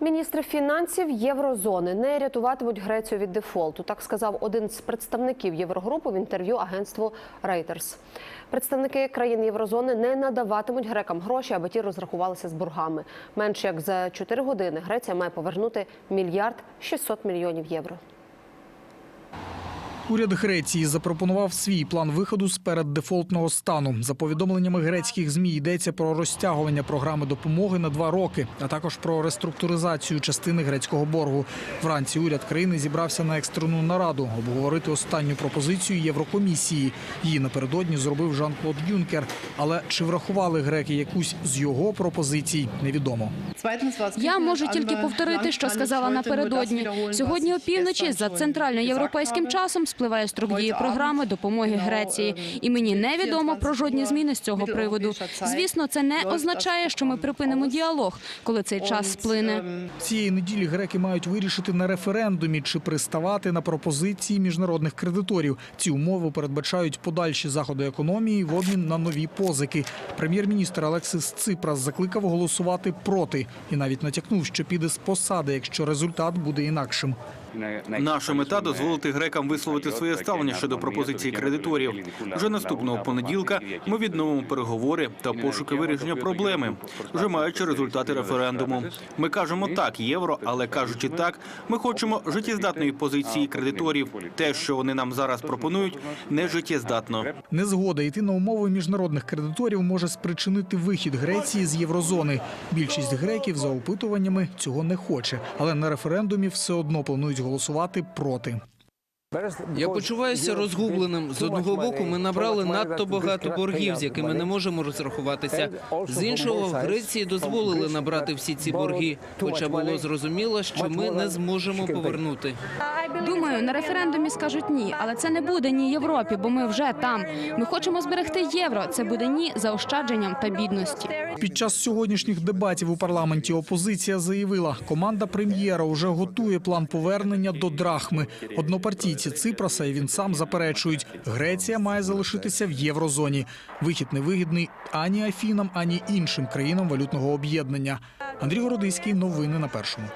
Міністри фінансів єврозони не рятуватимуть Грецію від дефолту. Так сказав один з представників Єврогрупи в інтерв'ю агентству Reuters. Представники країн єврозони не надаватимуть грекам гроші, аби ті розрахувалися з боргами. Менше як за 4 години Греція має повернути мільярд 600 мільйонів євро. Уряд Греції запропонував свій план виходу з переддефолтного стану. За повідомленнями грецьких змі йдеться про розтягування програми допомоги на два роки, а також про реструктуризацію частини грецького боргу. Вранці уряд країни зібрався на екстрену нараду обговорити останню пропозицію Єврокомісії. Її напередодні зробив Жан-Клод Юнкер. Але чи врахували греки якусь з його пропозицій, невідомо. Я можу тільки повторити, що сказала напередодні. Сьогодні опівночі за центральноєвропейським часом спливає строк дії програми допомоги Греції, і мені невідомо про жодні зміни з цього приводу. Звісно, це не означає, що ми припинимо діалог, коли цей час сплине. Цієї неділі греки мають вирішити на референдумі, чи приставати на пропозиції міжнародних кредиторів. Ці умови передбачають подальші заходи економії в обмін на нові позики. Прем'єр-міністр Алексис Ципрас закликав голосувати проти і навіть натякнув, що піде з посади, якщо результат буде інакшим. Наша мета дозволити грекам висловити своє ставлення щодо пропозиції кредиторів. Вже наступного понеділка ми відновимо переговори та пошуки вирішення проблеми, вже маючи результати референдуму. Ми кажемо так євро, але кажучи так, ми хочемо життєздатної позиції кредиторів. Те, що вони нам зараз пропонують, не життєздатно. Незгода йти на умови міжнародних кредиторів може спричинити вихід Греції з єврозони. Більшість греків за опитуваннями цього не хоче, але на референдумі все одно планують голосувати проти. Я почуваюся розгубленим. З одного боку, ми набрали надто багато боргів, з якими не можемо розрахуватися. З іншого, в Греції дозволили набрати всі ці борги, хоча було зрозуміло, що ми не зможемо повернути. Думаю, на референдумі скажуть ні, але це не буде ні Європі, бо ми вже там. Ми хочемо зберегти євро. Це буде ні заощадженням та бідності. Під час сьогоднішніх дебатів у парламенті опозиція заявила, команда прем'єра вже готує план повернення до драхми. Однопартійці Ципраса і він сам заперечують, Греція має залишитися в єврозоні. Вихід невигідний ані Афінам, ані іншим країнам валютного об'єднання. Андрій Городиський, новини на першому.